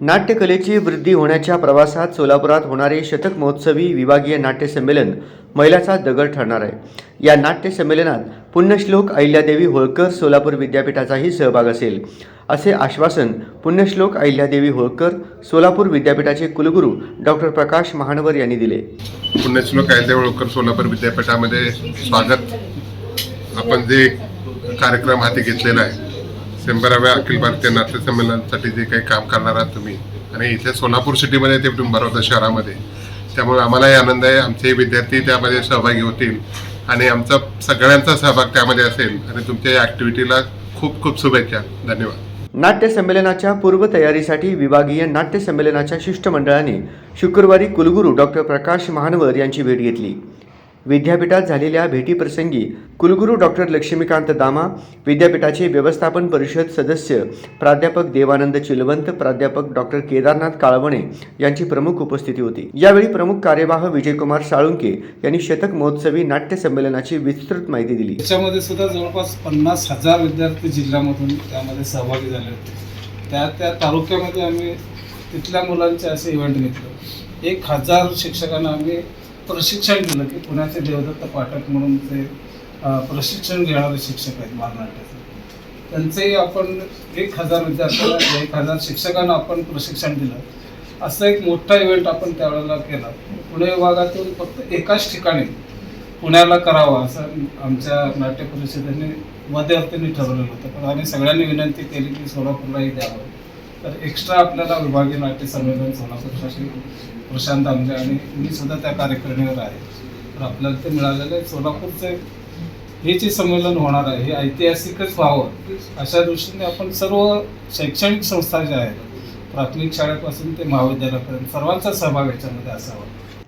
नाट्यकलेची वृद्धी होण्याच्या प्रवासात सोलापुरात होणारे शतक महोत्सवी विभागीय नाट्य संमेलन मैलाचा दगड ठरणार आहे. या नाट्य संमेलनात पुण्यश्लोक अहिल्यादेवी होळकर सोलापूर विद्यापीठाचाही सहभाग असेल. असे आश्वासन पुण्यश्लोक अहिल्यादेवी होळकर सोलापूर विद्यापीठाचे कुलगुरू डॉक्टर प्रकाश महानवर यांनी दिले. पुण्यश्लोक अहिल्यादेवी होळकर सोलापूर विद्यापीठामध्ये स्वागत. आपण जे कार्यक्रम हाती घेतलेला आहे शंभराव्या अखिल भारतीय नाट्यसंमेलनासाठी जे काही काम करणार आहात तुम्ही आणि इथे सोलापूर सिटीमध्ये ते बरोबर शहरामध्ये त्यामुळे आम्हालाही आनंद आहे आमचे विद्यार्थी त्यामध्ये सहभागी होतील आणि आमचा सगळ्यांचा सहभाग त्यामध्ये असेल आणि तुमच्या या ॲक्टिव्हिटीला खूप खूप शुभेच्छा. धन्यवाद. नाट्य संमेलनाच्या पूर्वतयारीसाठी विभागीय नाट्य संमेलनाच्या शिष्टमंडळाने शुक्रवारी कुलगुरू डॉक्टर प्रकाश महानवर यांची भेट घेतली. विद्यापीठात झालेल्या भेटीप्रसंगी कुलगुरू डॉक्टर लक्ष्मीकांत दामा विद्यापीठाचे व्यवस्थापन परिषद सदस्य प्राध्यापक देवानंद चिलवंत प्राध्यापक डॉक्टर केदारनाथ काळवणे यांची प्रमुख उपस्थिती होती. यावेळी प्रमुख कार्यवाह विजयकुमार साळुंके यांनी शतक महोत्सवी नाट्य संमेलनाची विस्तृत माहिती दिली. त्याच्यामध्ये सुद्धा जवळपास पन्नास हजार विद्यार्थी जिल्ह्यामधून त्यामध्ये सहभागी झाले होते. त्या त्या तालुक्यामध्ये आम्ही तिथल्या मुलांचे असे इव्हेंट घेतलं. एक हजार शिक्षकांना आम्ही प्रशिक्षण दिलं की पुण्याचे देवदत्त पाठक म्हणून ते प्रशिक्षण घेणारे शिक्षक आहेत महानाट्याचे त्यांचंही आपण एक हजार विद्यार्थ्यांना एक हजार शिक्षकांना आपण प्रशिक्षण दिलं. असं एक मोठा इव्हेंट आपण त्यावेळेला केला. पुणे विभागातून फक्त एकाच ठिकाणी पुण्याला करावं असं आमच्या नाट्य परिषदेने मध्यवर्तींनी ठरवलेलं होतं. पण आम्ही सगळ्यांनी विनंती केली की सोलापूरलाही द्यावं. तर एक्स्ट्रा आपल्याला विभागीय नाट्य संमेलन सोलापूरसाठी प्रशांत आमजे आणि मी सुद्धा त्या कार्यकारिणीवर आहे. तर आपल्याला ते मिळालेलं आहे. सोलापूरचे हे जे संमेलन होणार आहे हे ऐतिहासिकच व्हावं अशा दृष्टीने आपण सर्व शैक्षणिक संस्था ज्या आहेत प्राथमिक शाळेपासून ते महाविद्यालयापर्यंत सर्वांचा सहभाग याच्यामध्ये असावा.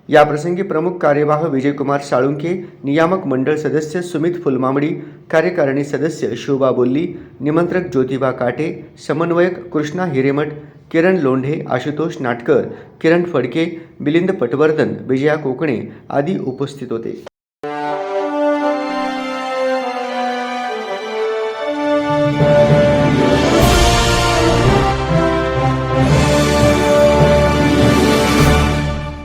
याप्रसंगी प्रमुख कार्यवाह विजयकुमार साळुंके नियामक मंडळ सदस्य सुमित फुलमामडी कार्यकारिणी सदस्य शोभा बोल्ली निमंत्रक ज्योतिबा काटे समन्वयक कृष्णा हिरेमठ किरण लोंढे आशुतोष नाटकर किरण फडके मिलिंद पटवर्धन विजया कोकणे आदी उपस्थित होते.